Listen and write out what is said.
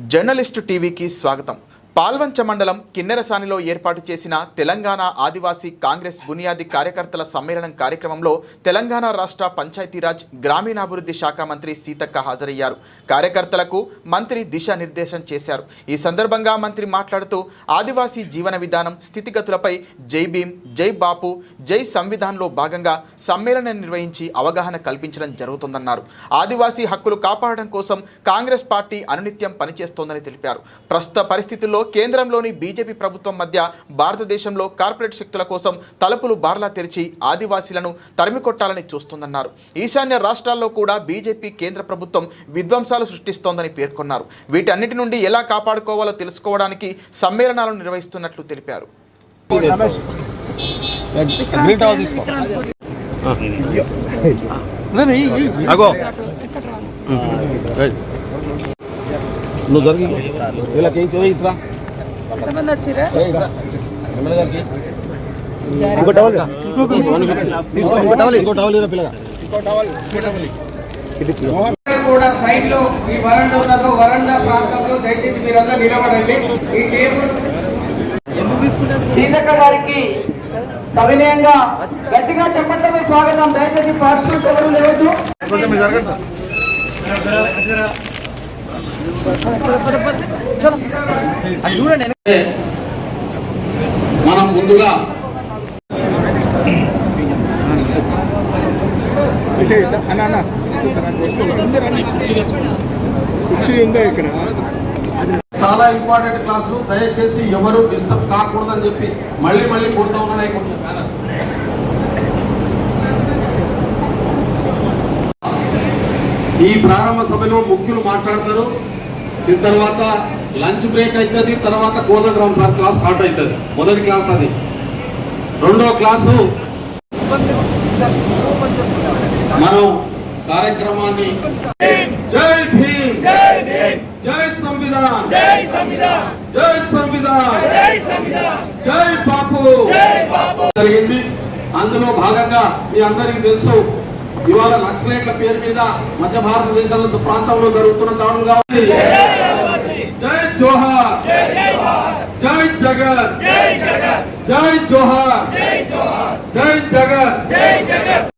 Journalist టీవీకి స్వాగతం. పాల్వంచ మండలం కిన్నెరసానిలో ఏర్పాటు చేసిన తెలంగాణ ఆదివాసీ కాంగ్రెస్ బునియాది కార్యకర్తల సమ్మేళనం కార్యక్రమంలో తెలంగాణ రాష్ట్ర పంచాయతీరాజ్ గ్రామీణాభివృద్ధి శాఖ మంత్రి సీతక్క హాజరయ్యారు. కార్యకర్తలకు మంత్రి దిశానిర్దేశం చేశారు. ఈ సందర్భంగా మంత్రి మాట్లాడుతూ ఆదివాసీ జీవన విధానం స్థితిగతులపై జై భీమ్ జై బాపు జై సంవిధాన్లో భాగంగా సమ్మేళనం నిర్వహించి అవగాహన కల్పించడం జరుగుతుందన్నారు. ఆదివాసీ హక్కులు కాపాడడం కోసం కాంగ్రెస్ పార్టీ అనునిత్యం పనిచేస్తోందని తెలిపారు. ప్రస్తుత పరిస్థితుల్లో కేంద్రంలోని బీజేపీ ప్రభుత్వం మధ్య భారతదేశంలో కార్పొరేట్ శక్తుల కోసం తలుపులు బార్లా తెరిచి ఆదివాసీలను తరిమికొట్టాలని చూస్తోందన్నారు. ఈశాన్య రాష్ట్రాల్లో కూడా బీజేపీ కేంద్ర ప్రభుత్వం విధ్వంసాలు సృష్టిస్తోందని పేర్కొన్నారు. వీటన్నిటి నుండి ఎలా కాపాడుకోవాలో తెలుసుకోవడానికి సమ్మేళనాలను నిర్వహిస్తున్నట్లు తెలిపారు. అగో. నువ్వు దొరికి వీళ్ళకి ఏం ఇట్రా. ఇంకో టవల్. తీసుకో ఇంకో టవల్ ఇంకో టవల్ ఇరా పిల్లగా. కూడా సైడ్లో ఈ వరండా ఉన్నదో వరండా ప్రాంతంలో దయచేసి మీరంతా నిలబడండి. ఈ టేబుల్ సీతక్క గారికి సవినయంగా గట్టిగా చెప్పట్లమే స్వాగతం. దయచేసి పార్టీస్ ఎవరు లేవద్దు. మనం ముందుగా చాలా ఇంపార్టెంట్ క్లాసులు. దయచేసి ఎవరు డిస్టర్బ్ కాకూడదని చెప్పి మళ్ళీ మళ్ళీ కొడుతూ ఉన్నాయి ఈ ప్రారంభ సభలో ముఖ్యులు మాట్లాడతారు. దీని తర్వాత లంచ్ బ్రేక్ అవుతుంది తర్వాత కోదండరామ్ సార్ క్లాస్ స్టార్ట్ అవుతుంది మొదటి క్లాస్ అది. రెండో క్లాసు మనం కార్యక్రమాన్ని జై భీమ్ జై సంవిధాన్ జై సంవిధాన్ జై బాపు. జరిగింది. అందులో భాగంగా మీ అందరికీ తెలుసు ఇవాళ నక్సలైట్ల పేరు మీద మధ్య భారతదేశంలో ప్రాంతంలో జరుగుతున్న దాడులు కావాలి జై జోహార్. జై జగత్ జై జోహార్. జై జగత్